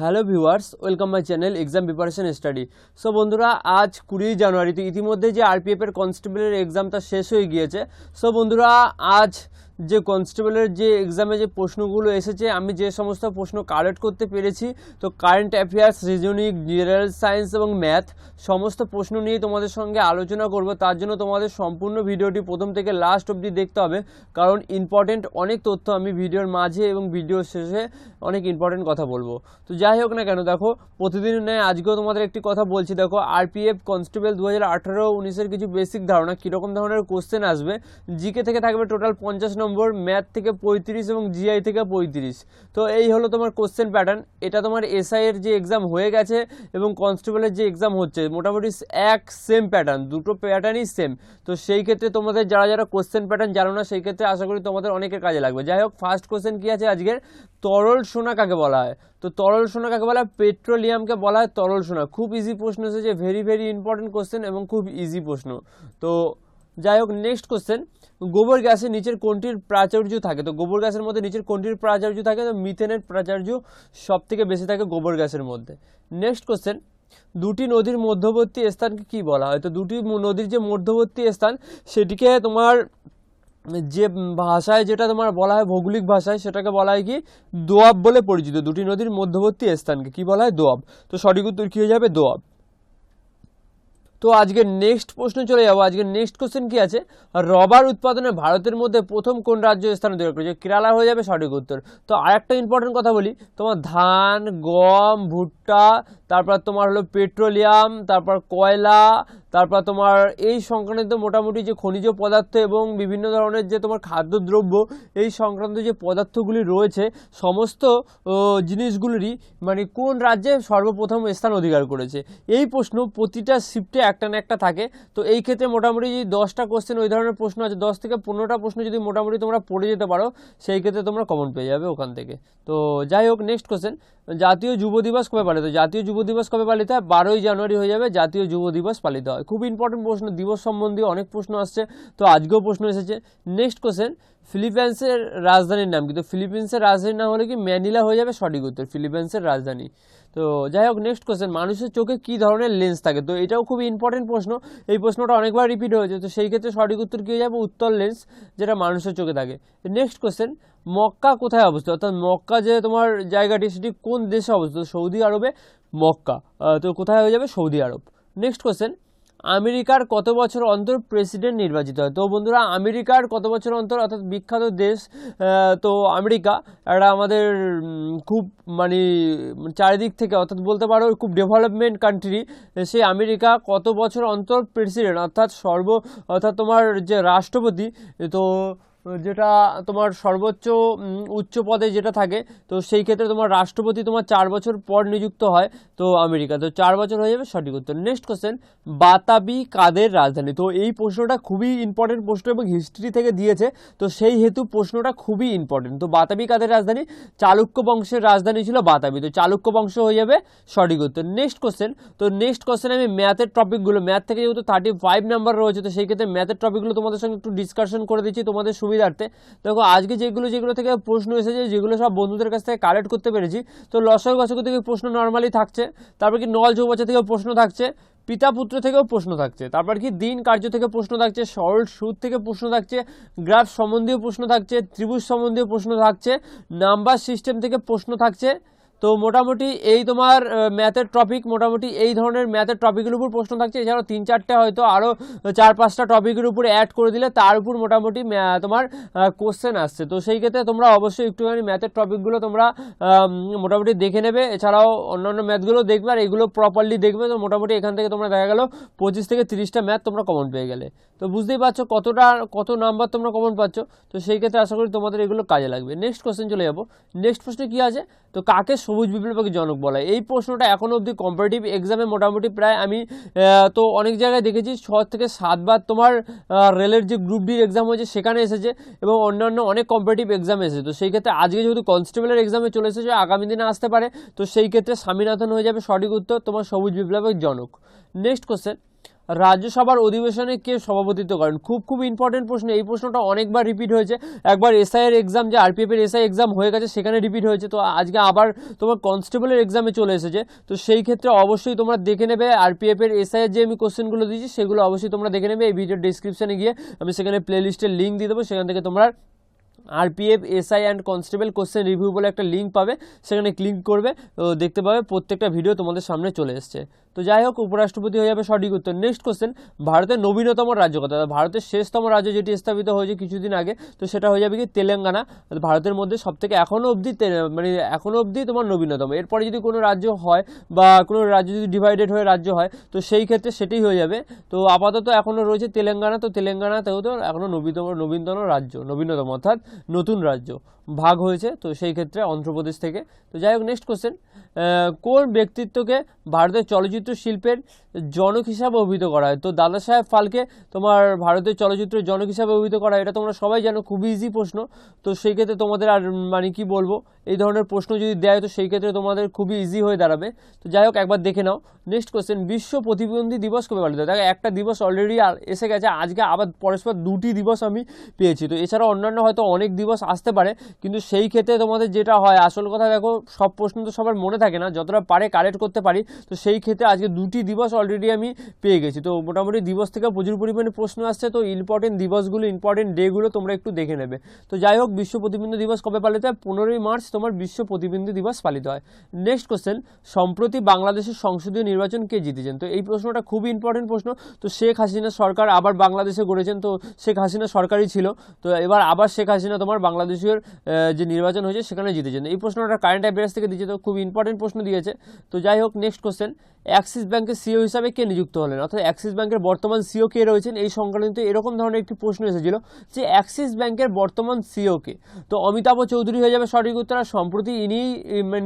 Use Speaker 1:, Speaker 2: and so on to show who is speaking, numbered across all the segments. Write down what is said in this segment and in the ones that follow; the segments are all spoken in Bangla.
Speaker 1: Hello viewers, welcome my channel exam preparation study. So বন্ধুরা, আজ কুড়ি জানুয়ারিতে ইতিমধ্যে যে আরপিএফের কনস্টেবলের এক্সামটা শেষ হয়ে গিয়েছে। সো বন্ধুরা, আজ যে কনস্টেবলের যে এক্সামে যে প্রশ্নগুলো এসেছে, আমি যে সমস্ত প্রশ্ন কালেক্ট করতে পেরেছি, তো current affairs reasoning general science এবং ম্যাথ সমস্ত প্রশ্ন নিয়ে তোমাদের সঙ্গে আলোচনা করব। তার জন্য তোমাদের সম্পূর্ণ ভিডিওটি প্রথম থেকে লাস্ট অবধি দেখতে হবে, কারণ ইম্পর্টেন্ট অনেক তথ্য আমি ভিডিওর মাঝে এবং ভিডিওর শেষে অনেক ইম্পর্টেন্ট কথা বলব। তো যাই হোক না কেন, দেখো, প্রতিদিন নেয়, আজকেও তোমাদের একটি কথা বলছি, দেখো আরপিএফ কনস্টেবল দু হাজার আঠারো, উনিশের কিছু বেসিক ধারণা, কীরকম ধরনের কোশ্চেন আসবে জিকে থেকে থাকবে টোটাল পঞ্চাশ নম্বর ম্যাথ থেকে পঁয়ত্রিশ এবং জিআই থেকে পঁয়ত্রিশ। তো এই হলো তোমার কোশ্চেন প্যাটার্ন এটা তোমার এসআই এর যে এক্সাম হয়ে গেছে এবং কনস্টেবলের যে এক্সাম হচ্ছে, মোটামুটি এক সেম প্যাটার্ন দুটো প্যাটার্নই সেম তো সেই ক্ষেত্রে তোমাদের যারা যারা কোশ্চেন প্যাটার্ন জানো না, সেই ক্ষেত্রে আশা করি তোমাদের অনেকের কাজে লাগবে। যাই হোক ফার্স্ট কোশ্চেন কী আছে আজকের? তরল সোনা কাকে বলা হয়? তো তরল সোনা কাকে বলা হয়? পেট্রোলিয়ামকে বলা হয় তরল সোনা। খুব ইজি প্রশ্ন এসেছে ভেরি ভেরি ইম্পর্টেন্ট কোশ্চেন এবং খুব ইজি প্রশ্ন। তো যাই হোক নেক্সট কোশ্চেন গোবর গ্যাসের নিচের কোনটির প্রাচুর্য থাকে? তো গোবর গ্যাসের মধ্যে নিচের কোনটির প্রাচুর্য থাকে? তো মিথেনের প্রাচুর্য সব থেকে বেশি থাকে গোবর গ্যাসের মধ্যে। নেক্সট কোশ্চেন দুটি নদীর মধ্যবর্তী স্থানকে কি বলা হয়? তো দুটি নদীর যে মধ্যবর্তী স্থান, সেটিকে তোমার যে ভাষায় যেটা তোমার বলা হয় ভৌগোলিক ভাষায়, সেটাকে বলা হয় কি? দোয়াব বলে পরিচিত। দুটি নদীর মধ্যবর্তী স্থানকে কি বলা হয়? দোয়াব। তো সঠিক উত্তর কী হয়ে যাবে? দোয়াব। তো আজকে নেক্সট প্রশ্ন চলে যাব। আজকে নেক্সট কোশ্চেন কি আছে? রবার উৎপাদনে ভারতের মধ্যে প্রথম কোন রাজ্য স্থান তৈরি করেছে? কেরালা হয়ে যাবে সঠিক উত্তর। তো আরেকটা ইম্পর্টেন্ট কথা বলি, তোমার ধান, গম, ভুট্টা তারপর তোমার হলো পেট্রোলিয়াম, তারপর কয়লা, তারপর তোমার এই সংক্রান্ত মোটামুটি যে খনিজ পদার্থ এবং বিভিন্ন ধরনের যে তোমার খাদ্যদ্রব্য, এই সংক্রান্ত যে পদার্থগুলি রয়েছে, সমস্ত জিনিসগুলিরই মানে কোন রাজ্যে সর্বপ্রথম স্থান অধিকার করেছে? এই প্রশ্ন প্রতিটা শিফটে একটা না একটা থাকে। তো এই ক্ষেত্রে মোটামুটি যদি দশটা কোশ্চেন ওই ধরনের প্রশ্ন আছে, দশ থেকে পনেরোটা প্রশ্ন যদি মোটামুটি তোমরা পড়ে যেতে পারো, সেই ক্ষেত্রে তোমরা কমন পেয়ে যাবে ওখান থেকে। তো যাই হোক নেক্সট কোশ্চেন জাতীয় যুব দিবস কবে পালিত হয়? জাতীয় যুব দিবস কবে পালিত হয়? বারোই জানুয়ারি হয়ে যাবে, জাতীয় যুব দিবস পালিত হয়। খুব ইম্পর্টেন্ট প্রশ্ন, দিবস সম্বন্ধে অনেক প্রশ্ন আসছে, তো আজকেও প্রশ্ন এসেছে। নেক্সট কোশ্চেন ফিলিপাইন্সের রাজধানীর নাম কিন্তু তো ফিলিপিন্সের রাজধানীর নাম হলে কি? ম্যানিলা হয়ে যাবে সঠিক উত্তর, ফিলিপাইন্সের রাজধানী। তো যাই হোক নেক্সট কোয়েশ্চেন মানুষের চোখে কী ধরনের লেন্স থাকে? তো এটাও খুব ইম্পর্টেন্ট প্রশ্ন। এই প্রশ্নটা অনেকবার রিপিট হয়েছে, তো সেই ক্ষেত্রে সঠিক উত্তর কী হয়ে যাবে? উত্তর লেন্স যেটা মানুষের চোখে থাকে। নেক্সট কোয়েশ্চেন মক্কা কোথায় অবস্থিত? অর্থাৎ মক্কা যে তোমার জায়গাটি, সেটি কোন দেশে অবস্থিত? সৌদি আরবে মক্কা। তো কোথায় হয়ে যাবে? সৌদি আরব। নেক্সট কোশ্চেন আমেরিকার কত বছর অন্তর প্রেসিডেন্ট নির্বাচিত হয়? তো বন্ধুরা, আমেরিকার কত বছর অন্তর অর্থাৎ বিখ্যাত দেশ তো আমেরিকা, একটা আমাদের খুব মানে চারিদিক থেকে অর্থাৎ বলতে পারো খুব ডেভেলপমেন্ট কান্ট্রি সেই আমেরিকা কত বছর অন্তর প্রেসিডেন্ট অর্থাৎ সর্ব, অর্থাৎ তোমার যে রাষ্ট্রপতি, তো যেটা তোমার সর্বোচ্চ উচ্চ পদে যেটা থাকে, তো সেই ক্ষেত্রে তোমার রাষ্ট্রপতি তোমার চার বছর পর নিযুক্ত হয়, তো আমেরিকা। তো চার বছর হয়ে যাবে, সঠিক উত্তর। নেক্সট কোশ্চেন বাতাবি কাদের রাজধানী? তো এই প্রশ্নটা খুবই ইম্পর্টেন্ট প্রশ্ন এবং হিস্ট্রি থেকে দিয়েছে, তো সেই হেতু প্রশ্নটা খুবই ইম্পর্টেন্ট তো বাতাবি কাদের রাজধানী? চালুক্য বংশের রাজধানী ছিল বাতাবি। তো চালুক্য বংশ হয়ে যাবে, সঠিক উত্তর। নেক্সট কোশ্চেন তো নেক্সট কোশ্চেন আমি ম্যাথের টপিকগুলো ম্যাথ থেকে যেহেতু থার্টি ফাইভ নাম্বার রয়েছে, তো সেই ক্ষেত্রে ম্যাথের টপিকগুলো তোমাদের সঙ্গে একটু ডিসকাশন করে দিচ্ছি, তোমাদের সুবিধার্থে। দেখো, আজকে যেগুলো যেগুলো থেকে প্রশ্ন এসেছে, যেগুলো সব বন্ধুদের কাছ থেকে কালেক্ট করতে পেরেছি। তো লসক গসক থেকে প্রশ্ন নর্মালি থাকছে। তারপর কি নল চৌবাচ্চা থেকেও প্রশ্ন থাকছে। পিতা পুত্র থেকেও প্রশ্ন থাকছে। তারপর কি দিন কার্য থেকে প্রশ্ন থাকছে। সরল সুদ থেকে প্রশ্ন থাকছে। গ্রাফ সম্বন্ধীয় প্রশ্ন থাকছে। ত্রিভুজ সম্বন্ধীয় প্রশ্ন থাকছে। নাম্বার সিস্টেম থেকে প্রশ্ন থাকছে। তো মোটামুটি এই তোমার ম্যাথের টপিক মোটামুটি এই ধরনের ম্যাথের টপিকের উপর প্রশ্ন থাকছে। এছাড়াও তিন চারটে হয়তো আরও চার পাঁচটা টপিকের উপরে অ্যাড করে দিলে তার উপর মোটামুটি তোমার কোশ্চেন আসছে। তো সেই ক্ষেত্রে তোমরা অবশ্যই একটুখানি ম্যাথের টপিকগুলো তোমরা মোটামুটি দেখে নেবে। এছাড়াও অন্যান্য ম্যাথগুলো দেখবে, আর এগুলো প্রপারলি দেখবে। তো মোটামুটি এখান থেকে তোমরা দেখা গেলো পঁচিশ থেকে তিরিশটা ম্যাথ তোমরা কমন পেয়ে গেলে। তো বুঝতেই পারছ কতটা, কত নাম্বার তোমরা কমন পাচ্ছ। তো সেই ক্ষেত্রে আশা করি তোমাদের এগুলো কাজে লাগবে। নেক্সট কোশ্চেন চলে যাব। নেক্সট প্রশ্নে কী আছে? তো কাকে সবুজ বিপ্লবের জনক বলা এই প্রশ্নটা এখনও অবধি কম্পারেটিভ এক্সামে মোটামুটি প্রায় আমি তো অনেক জায়গায় দেখেছি। ছ থেকে সাতবার তোমার রেলের যে গ্রুপ ডির এক্সাম হয়েছে সেখানে এসেছে এবং অন্যান্য অনেক কম্পারেটিভ এক্সাম এসেছে। তো সেই ক্ষেত্রে আজকে যেহেতু কনস্টেবলের এক্সামে চলে এসেছে, আগামী দিনে আসতে পারে। তো সেই ক্ষেত্রে স্বামীনাথন হয়ে যাবে সঠিক উত্তর, তোমার সবুজ বিপ্লবের জনক। নেক্সট কোশ্চেন রাজ্যসভার অধিবেশনে কে সভাপতিত্ব করেন? খুব খুব ইম্পর্টেন্ট প্রশ্ন। এই প্রশ্নটা অনেকবার রিপিট হয়েছে। একবার এসআই এর এক্সাম যে আরপিএফ এর এসআই এক্সাম হয়ে গেছে, সেখানে রিপিট হয়েছে। তো আজকে আবার তোমার কনস্টেবলের এক্সামে চলে এসেছে। তো সেই ক্ষেত্রে অবশ্যই তোমরা দেখে নেবে আরপিএফ এর এসআই এর যে আমি কোশ্চেনগুলো দিয়েছি, সেগুলো অবশ্যই তোমরা দেখে নেবে। এই ভিডিওর ডিসক্রিপশনে গিয়ে আমি সেখানে প্লে লিস্টের লিঙ্ক দিয়ে দেবো। সেখান থেকে তোমরা RPF SI and constable question review বলে একটা লিঙ্ক পাবে, সেখানে ক্লিক করবে দেখতে পাবে প্রত্যেকটা ভিডিও তোমাদের সামনে চলে এসছে। তো যাই হোক, উপরাষ্ট্রপতি হয়ে যাবে সঠিক উত্তর। নেক্সট কোশ্চেন ভারতের নবীনতম রাজ্য কথা ভারতের শেষতম রাজ্য যেটি স্থাপিত হয়েছে কিছুদিন আগে, তো সেটা হয়ে যাবে কি তেলেঙ্গানা। ভারতের মধ্যে সব থেকে এখনও অবধি মানে এখনও অবধি তোমার নবীনতম। এরপরে যদি কোনো রাজ্য হয় বা কোনো রাজ্য যদি ডিভাইডেড হয়ে রাজ্য হয়, তো সেই ক্ষেত্রে সেটাই হয়ে যাবে। তো আপাতত এখনও রয়েছে তেলেঙ্গানা, তো তেলেঙ্গানাতেও তো এখনও নবীনতম নবীনতম রাজ্য, নবীনতম, অর্থাৎ নতুন রাজ্য ভাগ হয়েছে, তো সেই ক্ষেত্রে অন্ধ্রপ্রদেশ থেকে। তো যাই হোক নেক্সট কোশ্চেন কোন ব্যক্তিত্বকে ভারতের চলচ্চিত্র শিল্পের জনক হিসাবে অভিহিত করা হয়? তো দাদা সাহেব ফালকে তোমার ভারতের চলচ্চিত্রের জনক হিসাবে অভিহিত করা এটা তোমরা সবাই জানো, খুবই ইজি প্রশ্ন। তো সেই ক্ষেত্রে তোমাদের আর মানে কি বলব এই ধরনের প্রশ্ন যদি দেয়, তো সেই ক্ষেত্রে তোমাদের খুবই ইজি হয়ে দাঁড়াবে। তো যাই হোক, একবার দেখে নাও। নেক্সট কোয়েশ্চেন বিশ্ব প্রতিবন্ধী দিবস কবে পালিত? দেখো, একটা দিবস অলরেডি এসে গেছে, আজকে আবার পরস্পর দুটি দিবস আমি পেয়েছি। তো এছাড়াও অন্যান্য হয়তো অনেক দিবস আসতে পারে, কিন্তু সেই ক্ষেত্রে তোমাদের যেটা হয়, আসল কথা দেখো, সব প্রশ্ন তো সবার মনে থাকে না, যতটা পারে কালেক্ট করতে পারি। তো সেই ক্ষেত্রে আজকে দুটি দিবস অলরেডি আমি পেয়ে গেছি। তো মোটামুটি দিবস থেকে প্রচুর পরিমাণে প্রশ্ন আসছে, তো ইম্পর্টেন্ট দিবসগুলো ইম্পর্টেন্ট ডেগুলো তোমরা একটু দেখে নেবে। তো যাই হোক, বিশ্ব প্রতিবন্ধী দিবস কবে পালিত হয়? পনেরোই মার্চ তোমার বিশ্ব প্রতিবন্ধী দিবস পালিত হয়। নেক্সট কোশ্চেন সম্প্রতি বাংলাদেশের সংসদীয় নির্বাচন কে জিতেছেন? তো এই প্রশ্নটা খুবই ইম্পর্টেন্ট প্রশ্ন। তো শেখ হাসিনা সরকার আবার বাংলাদেশে গড়েছেন, তো শেখ হাসিনা সরকারই ছিল। তো এবার আবার শেখ হাসিনা তোমার বাংলাদেশের যে নির্বাচন হয়েছে সেখানে জিতেছেন। এই প্রশ্নটা কারেন্ট অ্যাফেয়ার্স থেকে দিয়েছে, তো খুব ইম্পর্টেন্ট প্রশ্ন দিয়েছে। তো যাই হোক নেক্সট কোশ্চেন অ্যাক্সিস ব্যাংকের সিও হিসাবে কে নিযুক্ত হলেন? অর্থাৎ অ্যাক্সিস ব্যাংকের বর্তমান সিও কে রয়েছেন? এই সংক্রান্ত এরকম ধরনের একটি প্রশ্ন এসেছিল যে অ্যাক্সিস ব্যাংকের বর্তমান সিও কে। তো অমিতাভ চৌধুরী হয়ে যাবে সঠিক উত্তর। সম্প্রতি ইনি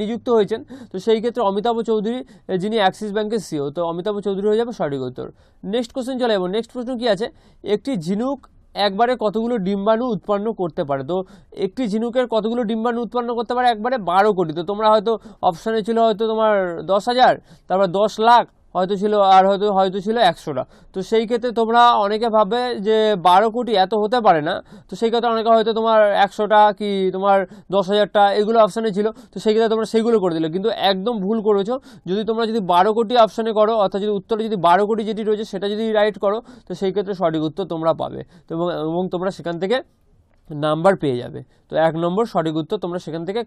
Speaker 1: নিযুক্ত হয়েছেন। তো সেই ক্ষেত্রে অমিতাভ চৌধুরী যিনি অ্যাক্সিস ব্যাংকের সিও তো অমিতাভ চৌধুরী হয়ে যাবে সঠিক উত্তর। নেক্সট কোশ্চেন চলে যাব। নেক্সট প্রশ্ন কি আছে? একটি ঝিনুক একবারে কতগুলো ডিম্বাণু উৎপন্ন করতে পারে? তো একটি ঝিনুকের কতগুলো ডিম্বাণু উৎপন্ন করতে পারে? একবারে বারো কোটি। তো তোমরা হয়তো অপশানে ছিল হয়তো তোমার দশ হাজার, তারপর দশ লাখ হয়তো ছিল আর হয়তো হয়তো ছিল একশোটা। তো সেই ক্ষেত্রে তোমরা অনেকে ভাবে যে বারো কোটি এত হতে পারে না। তো সেই ক্ষেত্রে অনেকে হয়তো তোমার একশোটা কি তোমার দশ হাজারটা এগুলো অপশানে ছিল। তো সেই ক্ষেত্রে তোমরা সেইগুলো করে দিলে। কিন্তু একদম ভুল করেছ। যদি তোমরা যদি বারো কোটি অপশানে করো, অর্থাৎ যদি উত্তরে যদি বারো কোটি যেটি রয়েছে সেটা যদি রাইট করো, তো সেই ক্ষেত্রে সঠিক উত্তর তোমরা পাবে। তো এবং তোমরা সেখান থেকে নাম্বার পেয়ে যাবে। তো এক নম্বর সঠিক উত্তর তোমরা সেখান থেকে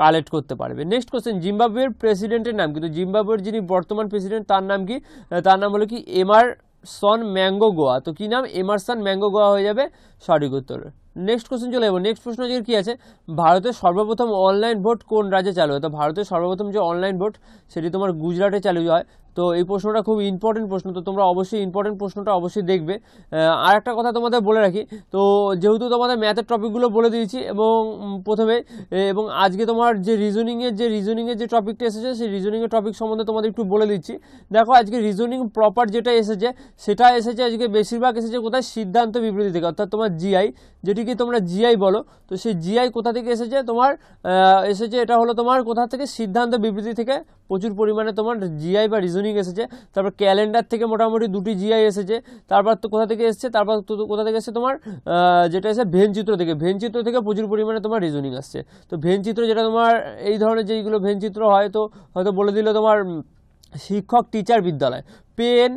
Speaker 1: কালেক্ট করতে পারবে। নেক্সট কোশ্চেন জিম্বাবুয়ের প্রেসিডেন্টের নাম কিন্তু জিম্বাবুয়ের যিনি বর্তমান প্রেসিডেন্ট তার নাম কি? তার নাম হলো কি? এমারসন ম্যাঙ্গো গোয়া তো কি নাম? এমারসন ম্যাঙ্গো গোয়া হয়ে যাবে সঠিক উত্তর। নেক্সট কোশ্চেন চলে যাব নেক্সট প্রশ্ন যে কি আছে? ভারতের সর্বপ্রথম অনলাইন ভোট কোন রাজ্যে চালু হয়? তো ভারতের সর্বপ্রথম যে অনলাইন ভোট সেটি তোমার গুজরাটে চালু হয়। তো এই প্রশ্নটা খুব ইম্পর্টেন্ট প্রশ্ন, তো তোমরা অবশ্যই ইম্পর্টেন্ট প্রশ্নটা অবশ্যই দেখবে। আর একটা কথা তোমাদের বলে রাখি, তো যেহেতু তোমাদের ম্যাথের টপিকগুলো বলে দিয়েছি এবং প্রথমে এবং আজকে তোমার যে রিজনিংয়ের যে রিজনিংয়ের যে টপিকটা এসেছে, সেই রিজনিংয়ের টপিক সম্বন্ধে তোমাদের একটু বলে দিচ্ছি। দেখো, আজকে রিজনিং প্রপার যেটা এসেছে, সেটা এসেছে আজকে বেশিরভাগ এসেছে কোথায়? সিদ্ধান্ত বিবৃতি থেকে অর্থাৎ তোমার জিআই যেটিকে তোমরা জিআই বলো, তো সেই জিআই কোথা থেকে এসেছে? তোমার এসেছে, এটা হলো তোমার কোথা থেকে? সিদ্ধান্ত বিবৃতি থেকে প্রচুর পরিমাণে তোমার জিআই বা রিজনিং এসেছে। তারপর ক্যালেন্ডার থেকে মোটামুটি দুটি জিআই এসেছে। তারপর তো কোথা থেকে এসেছে? তারপর কোথা থেকে এসেছে তোমার যেটা এসে ভেনচিত্র থেকে। ভেনচিত্র থেকে প্রচুর পরিমাণে তোমার রিজনিং আসছে। তো ভেনচিত্র যেটা তোমার, এই ধরনের যেইগুলো ভেনচিত্র হয়, তো হয়তো বলে দিল তোমার শিক্ষক টিচার বিদ্যালয়। পেন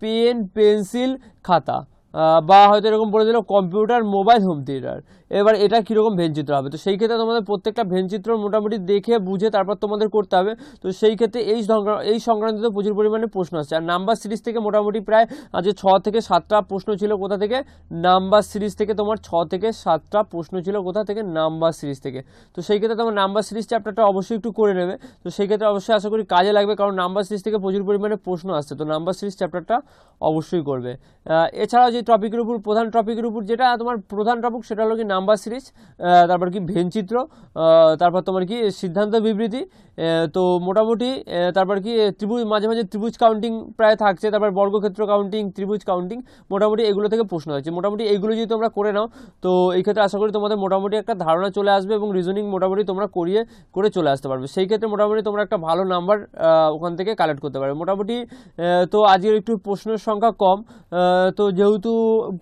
Speaker 1: পেন, পেন্সিল, খাতা। বা হয়তো এরকম বলে দিল কম্পিউটার মোবাইল হোম থিয়েটার এবার এটা কীরকম ভেনচিত্র হবে? তো সেই ক্ষেত্রে তোমাদের প্রত্যেকটা ভেনচিত্র মোটামুটি দেখে, বুঝে তারপর তোমাদের করতে হবে। তো সেই ক্ষেত্রে এই এই সংক্রান্ত প্রচুর পরিমাণে প্রশ্ন আসছে। আর নাম্বার সিরিজ থেকে মোটামুটি প্রায় আজকে ছ থেকে সাতটা প্রশ্ন ছিল কোথা থেকে? নাম্বার সিরিজ থেকে তোমার ছ থেকে সাতটা প্রশ্ন ছিল কোথা থেকে? নাম্বার সিরিজ থেকে। তো সেই ক্ষেত্রে তোমার নাম্বার সিরিজ চ্যাপ্টারটা অবশ্যই একটু করে নেবে। তো সেই ক্ষেত্রে অবশ্যই আশা করি কাজে লাগবে, কারণ নাম্বার সিরিজ থেকে প্রচুর পরিমাণে প্রশ্ন আসছে। তো নাম্বার সিরিজ চ্যাপ্টারটা অবশ্যই করবে। এছাড়াও যে টপিকের উপর, প্রধান টপিকের উপর যেটা তোমার প্রধান টপিক সেটা হলো কি নাম্বার সিরিজ তারপর কি ভেনচিত্র তারপর তোমার কি সিদ্ধান্ত বিবৃতি তো মোটামুটি তারপর কি ত্রিভুজ, মাঝে মাঝে ত্রিভুজ কাউন্টিং প্রায় থাকছে, তারপর বর্গক্ষেত্র কাউন্টিং ত্রিভুজ কাউন্টিং মোটামুটি এগুলো থেকে প্রশ্ন আছে মোটামুটি এইগুলো যদি তোমরা করে নাও, তো এই ক্ষেত্রে আশা করি তোমাদের মোটামুটি একটা ধারণা চলে আসবে এবং রিজনিং মোটামুটি তোমরা করিয়ে, করে চলে আসতে পারবে। সেই ক্ষেত্রে মোটামুটি তোমরা একটা ভালো নাম্বার ওখান থেকে কালেক্ট করতে পারবে। মোটামুটি তো আজকের একটু প্রশ্নের সংখ্যা কম তো যেহেতু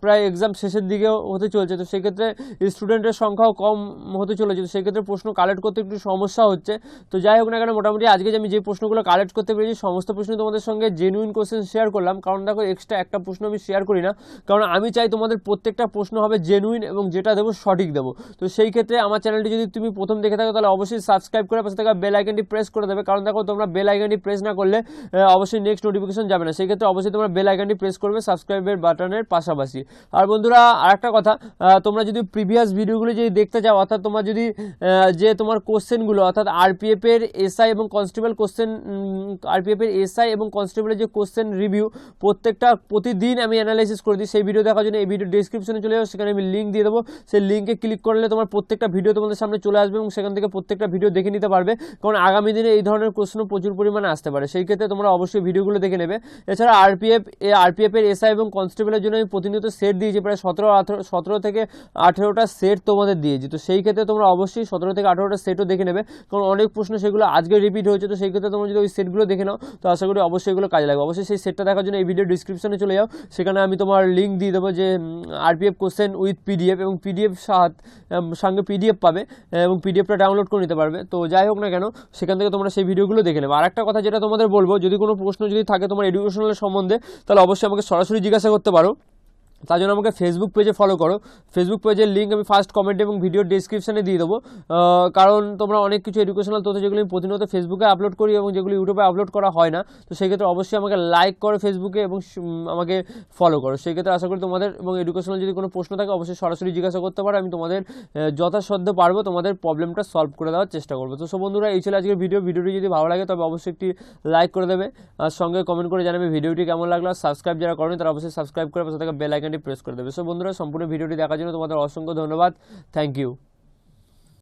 Speaker 1: প্রায় এক্সাম শেষের দিকেও হতে চলছে, তো সেক্ষেত্রে স্টুডেন্টের সংখ্যাও কম হতে চলেছে, তো সেক্ষেত্রে প্রশ্ন কালেক্ট করতে একটু সমস্যা হচ্ছে। তো যাই হোক না কেন, মোটামুটি আজকে আমি যে প্রশ্নগুলো কালেক্ট করতে পেরেছি, সমস্ত প্রশ্ন তোমাদের সঙ্গে জেনুইন কোশ্চেন শেয়ার করলাম। কারণ দেখো এক্সট্রা একটা প্রশ্ন আমি শেয়ার করি না। কারণ আমি চাই তোমাদের প্রত্যেকটা প্রশ্ন হবে জেনুইন এবং যেটা দেবো সঠিক দেবো। তো সেই ক্ষেত্রে আমার চ্যানেলটি যদি তুমি প্রথম দেখে থাকো, তাহলে অবশ্যই সাবস্ক্রাইব করে পাশে থাকা বেল আইকনটি প্রেস করে দেবে। কারণ দেখো, তোমরা বেল আইকনটি প্রেস না করলে অবশ্যই নেক্সট নোটিফিকেশন যাবে না। সেই ক্ষেত্রে অবশ্যই তোমরা বেল আইকনটি প্রেস করবে সাবস্ক্রাইবের বাটনের পাশাপাশি। আর বন্ধুরা, আরেকটা কথা তোমরা যদি প্রিভিয়াস ভিডিওগুলো যদি দেখতে চাও, অর্থাৎ তোমার যদি যে তোমার কোশ্চেনগুলো অর্থাৎ আরপিএফ এর এসআই এবং কনস্টেবল কোশ্চেন আরপিএফ এর এসআই এবং কনস্টেবলের যে কোশ্চেন রিভিউ প্রত্যেকটা, প্রতিদিন আমি অ্যানালাইসিস করে দিই। সেই ভিডিও দেখার জন্য এই ভিডিও ডিসক্রিপশনে চলে যাও, সেখানে আমি লিঙ্ক দিয়ে দেবো। সেই লিঙ্কে ক্লিক করলে তোমার প্রত্যেকটা ভিডিও তোমাদের সামনে চলে আসবে এবং সেখান থেকে প্রত্যেকটা ভিডিও দেখে নিতে পারবে। কারণ আগামী দিনে এই ধরনের প্রশ্ন প্রচুর পরিমাণে আসতে পারে। সেই ক্ষেত্রে তোমরা অবশ্যই ভিডিওগুলো দেখে নেবে। এছাড়া আরপিএফ আরপিএফ এর এসআই এবং কনস্টেবলের জন্য আমি প্রতিনিয়ত সেট দিয়েছি। প্রায় সতেরো সতেরো থেকে আঠেরোটা সেট তোমাদের দিয়েছি। তো সেই ক্ষেত্রে তোমরা অবশ্যই সতেরো থেকে আঠেরোটা সেটও দেখে নেবে। কারণ অনেক প্রশ্ন সেগুলো আজকে রিপিট হয়েছে, তো সেই ক্ষেত্রে তোমরা যদি ওই সেটগুলো দেখে নাও, তো আশা করি অবশ্যই এগুলো কাজে লাগবে। অবশ্যই সেই সেটটা দেখার জন্য এই ভিডিও ডিসক্রিপশনে চলে যাও। সেখানে আমি তোমার লিঙ্ক দিয়ে দেবো যে আরপিএফ কোশ্চেন উইথ পিডিএফ এবং পিডিএফ সঙ্গে পিডিএফ পাবে এবং পিডিএফটা ডাউনলোড করে নিতে পারবে। তো যাই হোক না কেন, সেখান থেকে তোমরা সেই ভিডিওগুলো দেখে নেবে। আর একটা কথা যেটা তোমাদের বলব, যদি কোনো প্রশ্ন যদি থাকে তোমার এডুকেশনাল সম্বন্ধে, তাহলে অবশ্যই আমাকে সরাসরি জিজ্ঞাসা করতে পারো। তার জন্য আমাকে ফেসবুক পেজে ফলো করো। ফেসবুক পেজের লিঙ্ক আমি ফার্স্ট কমেন্ট এবং ভিডিও ডিসক্রিপশনে দিয়ে দেবো। কারণ তোমরা অনেক কিছু এডুকেশনাল তথ্য যেগুলো আমি প্রতিনিয়ত ফেসবুকে আপলোড করি এবং যেগুলো ইউটিউবে আপলোড করা হয় না, তো সেক্ষেত্রে অবশ্যই আমাকে লাইক করো ফেসবুকে এবং আমাকে ফলো করো। সেক্ষেত্রে আশা করি তোমাদের এবং এডুকেশনাল যদি কোনো প্রশ্ন থাকে, অবশ্যই সরাসরি জিজ্ঞাসা করতে পারো। আমি তোমাদের যথাসাধ্য পারব তোমাদের প্রবলেমটা সলভ করে দেওয়ার চেষ্টা করব। তো সব বন্ধুরা, এই ছিল আজকের ভিডিও ভিডিওটি যদি ভালো লাগে, তবে অবশ্যই একটি লাইক করে দেবে। আর সঙ্গে কমেন্ট করে জানাবে ভিডিওটি কেমন লাগল। সাবস্ক্রাইব যারা করেন, তারা অবশ্যই সাবস্ক্রাইব করে পাশে থাকা বেল আইকনটি প্রেস করে দেবে। সো বন্ধুরা, সম্পূর্ণ ভিডিওটি দেখার জন্য তোমাদের অসংখ্য ধন্যবাদ। Thank you